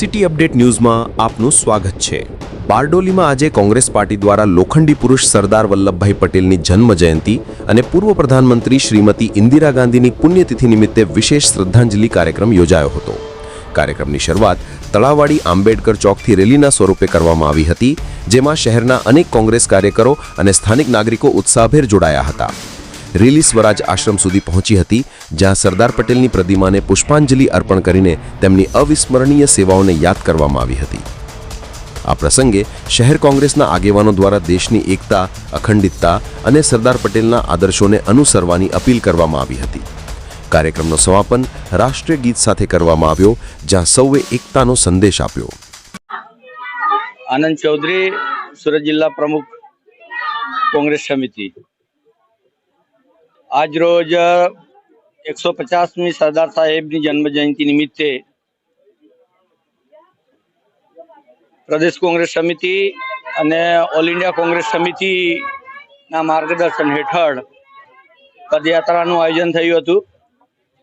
City update ન્યૂઝમાં આપનું સ્વાગત છે. બારડોલીમાં આજે કોંગ્રેસ પાર્ટી દ્વારા લોખંડી પુરુષ સરદાર વલ્લભભાઈ પટેલની જન્મ જયંતિ અને પૂર્વ પ્રધાનમંત્રી શ્રીમતી ઇન્દિરા ગાંધીની પુણ્યતિથિ નિમિત્તે વિશેષ શ્રદ્ધાંજલિ કાર્યક્રમ યોજાયો હતો. કાર્યક્રમની શરૂઆત તળાવાડી આંબેડકર ચોકથી રેલીના સ્વરૂપે કરવામાં આવી હતી, જેમાં શહેરના અનેક કોંગ્રેસ કાર્યકરો અને સ્થાનિક નાગરિકો ઉત્સાહભેર જોડાયા હતા. રેલી સ્વરાજ આશ્રમ સુધી પહોંચી હતી, જ્યાં સરદાર પટેલની પ્રતિમાને પુષ્પાંજલિ અર્પણ કરીને તેમની અવિસ્મરણીય સેવાઓને યાદ કરવામાં આવી હતી. આ પ્રસંગે શહેર કોંગ્રેસના આગેવાનો દ્વારા દેશની એકતા, અખંડિતતા અને સરદાર પટેલના આદર્શોને અનુસરવાની અપીલ કરવામાં આવી હતી. કાર્યક્રમનો સમાપન રાષ્ટ્રીય ગીત સાથે કરવામાં આવ્યો, જ્યાં સૌએ એકતાનો સંદેશ આપ્યો. આનંદ ચૌધરી, સુરત જિલ્લા પ્રમુખ કોંગ્રેસ સમિતિ. આજ રોજ એકસો પચાસમી સરદાર સાહેબની જન્મ જયંતિ નિમિત્તે પ્રદેશ કોંગ્રેસ સમિતિ અને ઓલ ઇન્ડિયા કોંગ્રેસ સમિતિના માર્ગદર્શન હેઠળ પદયાત્રાનું આયોજન થયું હતું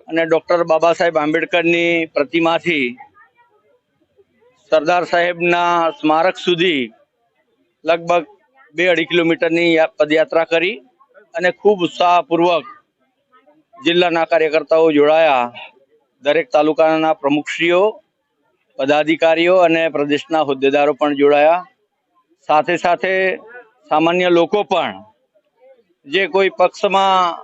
અને ડૉક્ટર બાબા સાહેબ આંબેડકરની પ્રતિમાથી સરદાર સાહેબના સ્મારક સુધી લગભગ બે અઢી કિલોમીટરની પદયાત્રા કરી. અને ખૂબ ઉત્સાહપૂર્વક જિલ્લાના કાર્યકર્તાઓ જોડાયા. દરેક તાલુકાના પ્રમુખશ્રીઓ, પદાધિકારીઓ અને પ્રદેશના હોદ્દેદારો પણ જોડાયા. સાથે સાથે સામાન્ય લોકો પણ, જે કોઈ પક્ષમાં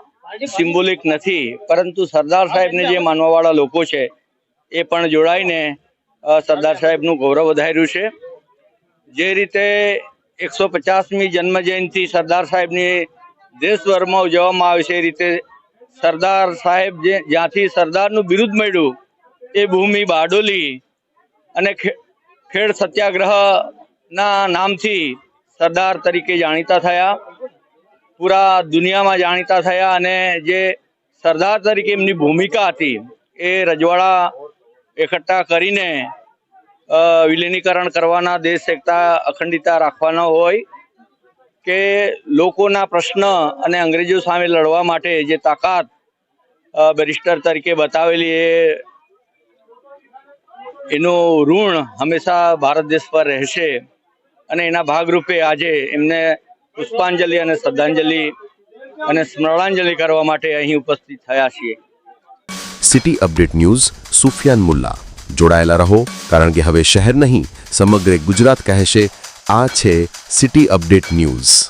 સિમ્બોલિક નથી, પરંતુ સરદાર સાહેબને જે માનવાવાળા લોકો છે, એ પણ જોડાઈને સરદાર સાહેબનું ગૌરવ વધાર્યું છે. જે રીતે એકસો પચાસમી જન્મ જયંતિ સરદાર સાહેબની દેશભરમાં ઉજવવામાં આવે છે એ રીતે સરદાર સાહેબ જે જ્યાંથી સરદારનું બિરુદ મળ્યું, એ ભૂમિ બારડોલી અને ખેડ સત્યાગ્રહના નામથી સરદાર તરીકે જાણીતા થયા, પૂરા દુનિયામાં જાણીતા થયા અને જે સરદાર તરીકે એમની ભૂમિકા હતી એ રજવાડા એકઠા કરીને વિલીનીકરણ કરવાના, દેશ એકતા અખંડિતતા રાખવાનો હોય કે લોકોના પ્રશ્ન અને અંગ્રેજો સામે લડવા માટે જે તાકાત બેરિસ્ટર તરીકે બતાવેલી એ, એનું ઋણ હંમેશા ભારત દેશ પર રહેશે અને એના ભાગરૂપે આજે એમને પુષ્પાંજલિ અને શ્રદ્ધાંજલિ અને સ્મરણાંજલિ કરવા માટે અહીં ઉપસ્થિત થયા છીએ. City update news, Sufiyan Mulla. જોડાયેલા રહો, કારણ કે હવે શહેર નહીં, સમગ્ર ગુજરાત કહેશે આ છે સિટી અપડેટ ન્યૂઝ.